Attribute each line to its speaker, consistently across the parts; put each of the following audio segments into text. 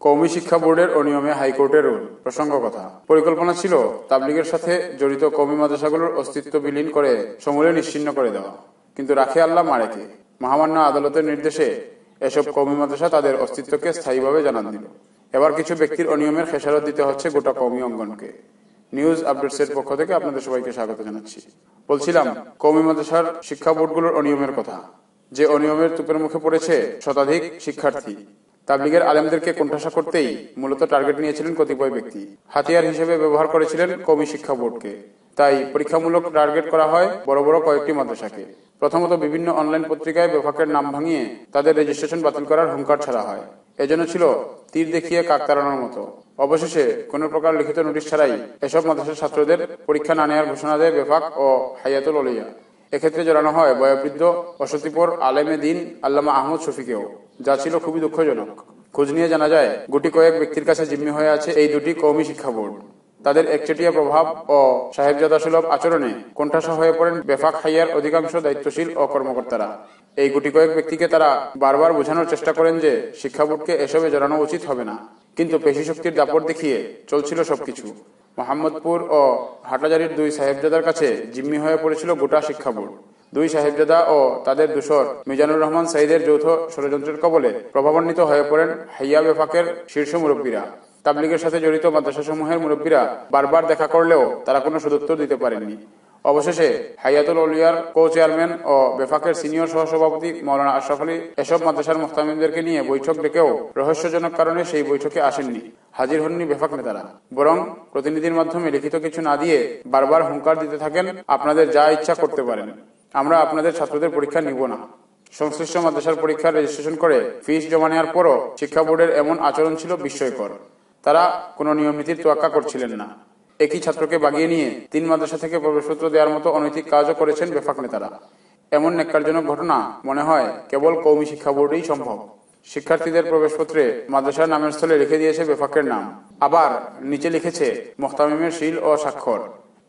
Speaker 1: কৌমি শিক্ষা বোর্ডের অনিয়মে হাইকোর্টের রুল প্রসঙ্গ কথা। পরিকল্পনা ছিল তাবলিগের সাথে জড়িত কৌমি মাদ্রাসাগুলোর অস্তিত্ব বিলীন করে সমূলে নিশ্চিন্ন করে দেওয়া। কিন্তু রাখে আল্লাহ মারেকে মহামান্য আদালতের নির্দেশে এসব কৌমি মাদ্রাসা তাদের অস্তিত্বকে স্থায়ীভাবে জানান দিল। এবার কিছু ব্যক্তির অনিয়মের খেসারত দিতে হচ্ছে গোটা কৌমি অঙ্গনকে। নিউজ আপডেটসের পক্ষ থেকে আপনাদের সবাইকে স্বাগত জানাচ্ছি। বলছিলাম, কৌমি মাদ্রাসার শিক্ষা বোর্ডগুলোর অনিয়মের কথা। যে অনিয়মের তুপের মুখে পড়েছে শতাধিক শিক্ষার্থী। তাবলিগের আলেমদেরকে কোণঠাসা করতেই মূলত টার্গেট নিয়েছিলেন কতিপয় ব্যক্তি। হাতিয়ার হিসেবে ব্যবহার করেছিলেন কমি শিক্ষা বোর্ডকে। তাই পরীক্ষামূলক টার্গেট করা হয় বড় বড় কয়েকটি মাদ্রাসাকে। প্রথমত বিভিন্ন অনলাইন পত্রিকায় বেফাকের নাম ভাঙিয়ে তাদের রেজিস্ট্রেশন বাতিল করার হুঙ্কার ছাড়া হয়। এজন্য ছিল তীর দেখিয়ে কাক তাড়ানোর মতো। অবশেষে কোন প্রকার লিখিত নোটিশ ছাড়াই এসব মাদ্রাসার ছাত্রদের পরীক্ষা না নেওয়ার ঘোষণা দেয় বেফাক ও হাইয়াতুল অলিয়া এক্ষেত্রে জড়ানো হয় বয়োবৃদ্ধ, অসতিপর, আলেমে দিন, আল্লামা আহমদ শফিকেও, যা ছিল খুবই দুঃখজনক। খোঁজ নিয়ে জানা যায়, গুটি কয়েক ব্যক্তির কাছে জিম্মি হয়ে আছে এই দুটি কৌমি শিক্ষা বোর্ড। তাদের একচেটিয়া প্রভাব ও সাহেবজাদা সুলভ আচরণে কোণঠাসা হয়ে পড়েন বেফাক হাইয়ার অধিকাংশ দায়িত্বশীল ও কর্মকর্তারা। এই গুটি কয়েক ব্যক্তিকে তারা বারবার বোঝানোর চেষ্টা করেন যে শিক্ষা বোর্ডকে এসবে জড়ানো উচিত হবে না। কিন্তু পেশি শক্তির দাপট দেখিয়ে চলছিল সবকিছু। মোহাম্মদপুর ও হাটাজারির দুই সাহেবজাদার কাছে জিম্মি হয়ে পড়েছিল গোটা শিক্ষা বোর্ড। দুই সাহেবজাদা ও তাদের দুশর মিজানুর রহমান সাইদের যৌথ ষড়যন্ত্রের কবলে প্রভাবান্বিত হয়ে পড়েন হাইয়া বেফাকের শীর্ষ মুরব্বীরা। তাবলিগের সাথে জড়িত মাদ্রাসাসমূহের মুরব্বীরা বারবার দেখা করলেও তারা কোনো সদুত্তর দিতে পারেননি। অবশেষে হাইয়াতুল অলিয়ার কো চেয়ারম্যান ও বেফাকের সিনিয়র সহসভাপতি মৌলানা আশরাফ আলী এসব মাদ্রাসার মোস্তামিমদেরকে নিয়ে বৈঠক ডেকেও রহস্যজনক কারণে সেই বৈঠকে আসেননি। হাজির হননি বেফাক নেতারা। বরং প্রতিনিধির মাধ্যমে লিখিত কিছু না দিয়ে বারবার হুঙ্কার দিতে থাকেন আপনাদের যা ইচ্ছা করতে পারেন। আমরা আপনাদের ছাত্রদের পরীক্ষা নিব না। সংশ্লিষ্ট মাদ্রাসার পরীক্ষার রেজিস্ট্রেশন করে ফিস জমা নেওয়ার পরও শিক্ষা বোর্ডের এমন আচরণ ছিল বিস্ময়কর। তারা কোনো নিয়ম নীতির তোয়াক্কা করছিলেন না। একই ছাত্রকে বাগিয়ে নিয়ে তিন মাদ্রাসা থেকে প্রবেশপত্র দেওয়ার মতো অনৈতিক কাজও করেছেন বেফাক নেতারা। এমন নেককারজনক ঘটনা, মনে হয়, কেবল কৌমি শিক্ষা বোর্ডেই সম্ভব। শিক্ষার্থীদের প্রবেশপত্রে মাদ্রাসার নামের স্থলে লিখে দিয়েছে বেফাকের নাম। আবার নিচে লিখেছে, মোহতামিমের শিল ও স্বাক্ষর।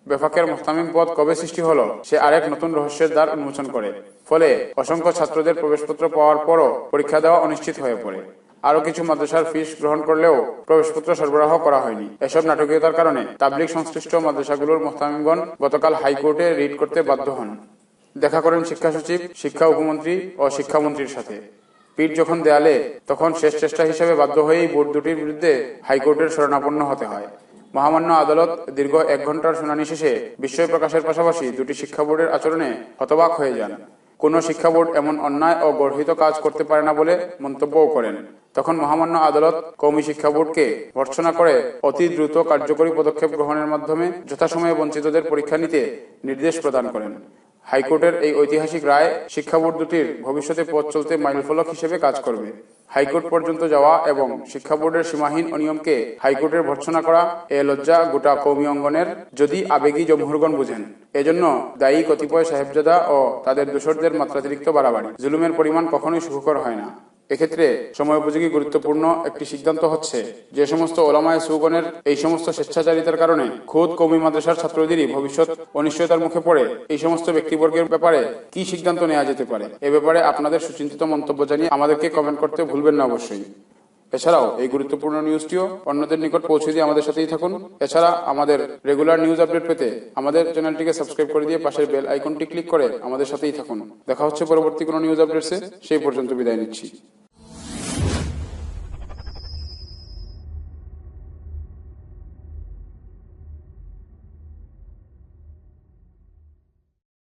Speaker 1: বেফাকের মোস্তামিম পদ কবে সৃষ্টি হলো, সে আরেক নতুন রহস্যের দ্বার উন্মোচন করে। ফলে অসংখ্য ছাত্রদের প্রবেশপত্র পাওয়ার পরও পরীক্ষা দেওয়া অনিশ্চিত হয়ে পড়ে। আরও কিছু মাদ্রাসার ফিস গ্রহণ করলেও প্রবেশপত্র সরবরাহ করা হয়নি। এসব নাটকীয়তার কারণে তাবলিক সংশ্লিষ্ট মাদ্রাসাগুলোর মোস্তামিমগণ গতকাল হাইকোর্টে রিট করতে বাধ্য হন। দেখা করেন শিক্ষা সচিব, শিক্ষা উপমন্ত্রী ও শিক্ষামন্ত্রীর সাথে। পিঠ যখন দেয়ালে, তখন শেষ চেষ্টা হিসেবে বাধ্য হয়েই বোর্ড দুটির বিরুদ্ধে হাইকোর্টের শরণাপন্ন হতে হয়। মহামান্য আদালত দীর্ঘ এক ঘণ্টার শুনানি শেষে বিস্ময় প্রকাশের পাশাপাশি দুটি শিক্ষা বোর্ডের আচরণে হতবাক হয়ে যান। কোন শিক্ষা বোর্ড এমন অন্যায় ও গর্হিত কাজ করতে পারে না বলে মন্তব্যও করেন। তখন মহামান্য আদালত কৌমি শিক্ষা বোর্ডকে ভর্সনা করে অতি দ্রুত কার্যকরী পদক্ষেপ গ্রহণের মাধ্যমে যথাসময়ে বঞ্চিতদের পরীক্ষা নিতে নির্দেশ প্রদান করেন। হাইকোর্টের এই ঐতিহাসিক রায় শিক্ষা দুটির ভবিষ্যতে পথ চলতে মাইলফলক হিসেবে কাজ করবে। হাইকোর্ট পর্যন্ত যাওয়া এবং শিক্ষা বোর্ডের সীমাহীন অনিয়মকে হাইকোর্টের ভর্সনা করা এ লজ্জা গোটা কৌমি অঙ্গনের যদি আবেগী জমহুরগণ বুঝেন। এজন্য দায়ী কতিপয় সাহেবজাদা ও তাদের দোষরদের মাত্রাতিরিক্ত বাড়াবাড়ি। জুলুমের পরিমাণ কখনোই সুখকর হয় না। এক্ষেত্রে সময় উপযোগী গুরুত্বপূর্ণ একটি সিদ্ধান্ত হচ্ছে যে সমস্ত ওলামায় সুগণের এই সমস্ত স্বেচ্ছাচারিতার কারণে খোদ কৌমি মাদ্রাসার ছাত্রদেরই ভবিষ্যৎ অনিশ্চয়তার মুখে পড়ে এই সমস্ত ব্যক্তিবর্গের ব্যাপারে কি সিদ্ধান্ত নেওয়া যেতে পারে? এ ব্যাপারে আপনাদের সুচিন্তিত মন্তব্য জানিয়ে আমাদেরকে কমেন্ট করতে ভুলবেন না অবশ্যই। এছাড়াও এই গুরুত্বপূর্ণ নিউজটিও অন্যদের নিকট পৌঁছে দিয়ে আমাদের সাথেই থাকুন। এছাড়া আমাদের রেগুলার নিউজ আপডেট পেতে আমাদের চ্যানেলটিকে সাবস্ক্রাইব করে দিয়ে পাশের বেল আইকনটি ক্লিক করে আমাদের সাথেই থাকুন। দেখা হচ্ছে পরবর্তী কোনো নিউজ আপডেটসে সেই পর্যন্ত বিদায় নিচ্ছি।